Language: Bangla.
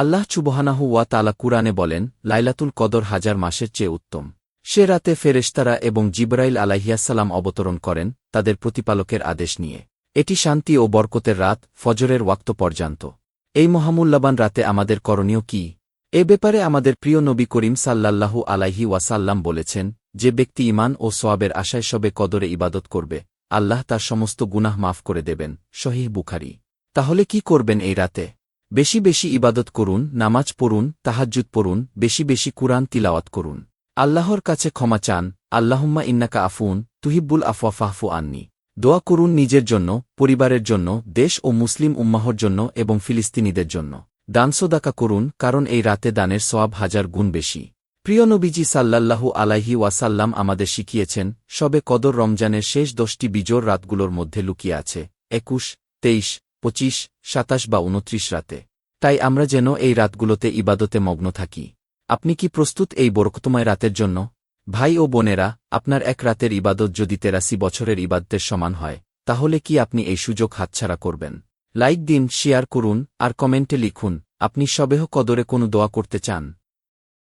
আল্লাহ চুবহানাহু ওয়া তালা কুরআনে বলেন, লাইলাতুল কদর হাজার মাসের চেয়ে উত্তম। সে রাতে ফেরেশতারা এবং জিবরাইল আলাইহিয়াসাল্লাম অবতরণ করেন, তাদের প্রতিপালকের আদেশ নিয়ে। এটি শান্তি ও বরকতের রাত, ফজরের ওয়াক্ত পর্যন্ত। এই মহামূল্যবান রাতে আমাদের করণীয় কি? এ ব্যাপারে আমাদের প্রিয় নবী করিম সাল্লাল্লাহু আলাইহি ওয়াসাল্লাম বলেছেন, যে ব্যক্তি ইমান ও সোয়াবের আশায় সবে কদরে ইবাদত করবে, আল্লাহ তার সমস্ত গুনাহ মাফ করে দেবেন শহীহ বুখারি। তাহলে কি করবেন এই রাতে? বেশি বেশি ইবাদত করুন, নামাজ পড়ুন, তাহাজ্জুদ পড়ুন, বেশি বেশি কুরআন তিলাওয়াত করুন। আল্লাহর কাছে ক্ষমা চান, আল্লাহম্মা ইন্নাকা আফুন, তুহিব্বুল আফওয়া ফাহফু আননি। দোয়া করুন নিজের জন্য, পরিবারের জন্য, দেশ ও মুসলিম উম্মাহর জন্য এবং ফিলিস্তিনিদের জন্য। দানসোদাকা করুন, কারণ এই রাতে দানের সোয়াব হাজার গুণ বেশি। প্রিয় নবীজি সাল্লাল্লাহু আলাইহি ওয়াসাল্লাম আমাদের শিখিয়েছেন, সবে কদর রমজানের শেষ দশটি বিজোর রাতগুলোর মধ্যে লুকিয়ে আছে, একুশ, তেইশ পঁচিশ, সাতাশ বা উনত্রিশ রাতে। তাই আমরা যেন এই রাতগুলোতে ইবাদতে মগ্ন থাকি। আপনি কি প্রস্তুত এই বরকতময় রাতের জন্য? ভাই ও বোনেরা, আপনার এক রাতের ইবাদত যদি তেরাশি বছরের ইবাদতের সমান হয়, তাহলে কি আপনি এই সুযোগ হাতছাড়া করবেন? লাইক দিন, শেয়ার করুন, আর কমেন্টে লিখুন, আপনি সবেহ কদরে কোনো দোয়া করতে চান?